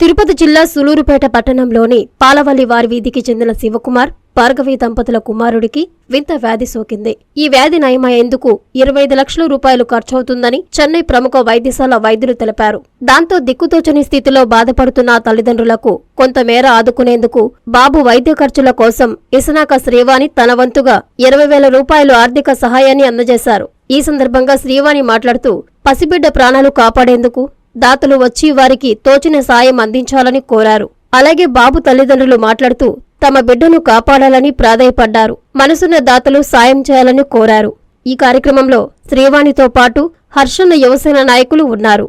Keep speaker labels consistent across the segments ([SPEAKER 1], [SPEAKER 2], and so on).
[SPEAKER 1] తిరుపతి జిల్లా సులూరుపేట పట్టణంలోని పాలవల్లి వారి వీధికి చెందిన శివకుమార్ భార్గవి దంపతుల కుమారుడికి వింత వ్యాధి సోకింది. ఈ వ్యాధి నయమయ్యేందుకు ఇరవై ఐదు లక్షల రూపాయలు ఖర్చవుతుందని చెన్నై ప్రముఖ వైద్యశాల వైద్యులు తెలిపారు. దాంతో దిక్కుతోచని స్థితిలో బాధపడుతున్న తల్లిదండ్రులకు కొంతమేర ఆదుకునేందుకు బాబు వైద్య ఖర్చుల కోసం ఇసనాక శ్రీవాణి తన వంతుగా ఇరవై వేల రూపాయలు ఆర్థిక సహాయాన్ని అందజేశారు. ఈ సందర్భంగా శ్రీవాణి మాట్లాడుతూ పసిబిడ్డ ప్రాణాలు కాపాడేందుకు దాతలు వచ్చి వారికి తోచిన సాయం అందించాలని కోరారు. అలాగే బాబు తల్లిదండ్రులు మాట్లాడుతూ తమ బిడ్డను కాపాడాలని ప్రాధాయపడ్డారు. మనసున్న దాతలు సాయం చేయాలని కోరారు. ఈ కార్యక్రమంలో శ్రీవాణితో పాటు హర్షణ యువసేన నాయకులు ఉన్నారు.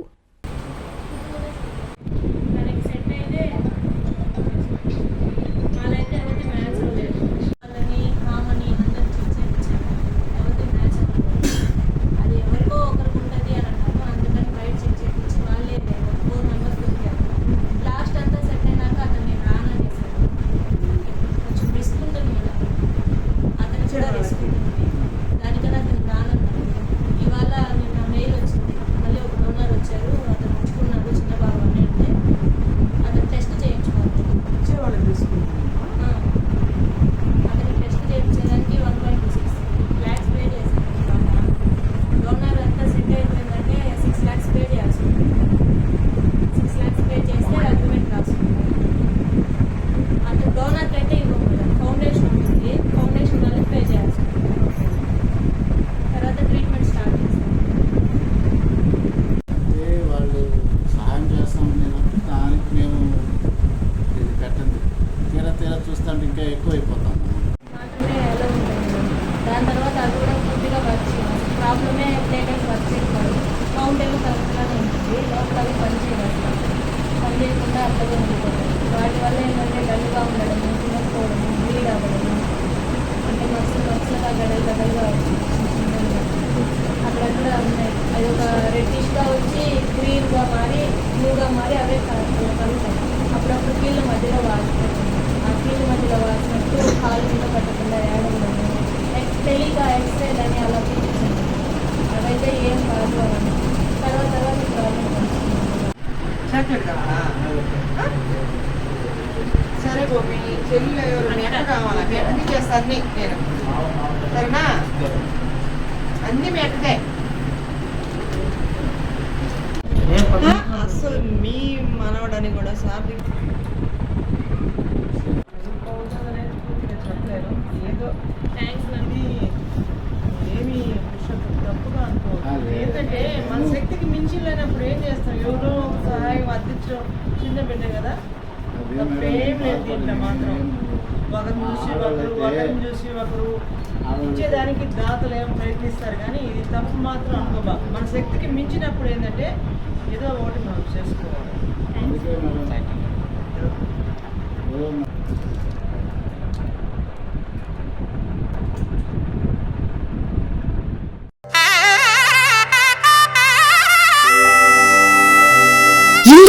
[SPEAKER 2] ప్రాబ్లమే వర్క్ చేయకూడదు మౌంటైన్ కరెక్ట్గానే ఉంటుంది. లోపల అవి పని చేయాలి పని చేయకుండా అట్లాగే ఉండిపోతుంది వాటి వల్ల ఏంటంటే గడ్డుగా ఉండడం తినకపోవడం బ్లీడ్ అవ్వడం అంటే మస్తు మస్తుగా గడలు గడలుగా అక్కడ కూడా ఉన్నాయి. అది ఒక రెడ్డిష్గా వచ్చి గ్రీన్గా మారి బ్లూగా మారి అవే కలుగుతాయి. అప్పుడప్పుడు కీళ్ళ మధ్యలో వాడుతుంది ఆ కీళ్ళ మధ్యలో వాసినట్టు కాలు మీద పట్టకుండా ఏడవడము. నెక్స్ట్ తెలియక ఎక్స్రే అని అలా అవైతే ఏం కాదు అవన్నీ తర్వాత తర్వాత
[SPEAKER 3] చాక్లెట్ కావాలా సరే గోపి చెల్లి ఎవరు? మీ అక్క కావాలా? నేను. సరేనా? అన్ని మీ అక్కకే. అసలు మీ మనవడని కూడా సార్ ఏదో
[SPEAKER 2] థ్యాంక్స్
[SPEAKER 3] ఇది ఏమి తప్పుగా అనుకోవద్దు ఏంటంటే మన లేనప్పుడు ఏం చేస్తాం? ఎవరో సహాయం అందించడం చిన్న బిడ్డ కదా? తప్పేం లేదు దీంట్లో మాత్రం. ఒకరు చూసి ఒకరు ఒకరిని చూసి ఒకరు. ఇచ్చేదానికి దాతలు ఏం ప్రయత్నిస్తారు కానీ ఇది తప్పు మాత్రం అనుకోబా. మన శక్తికి మించినప్పుడు ఏంటంటే ఏదో ఒకటి మనం చేసుకోవాలి.
[SPEAKER 4] you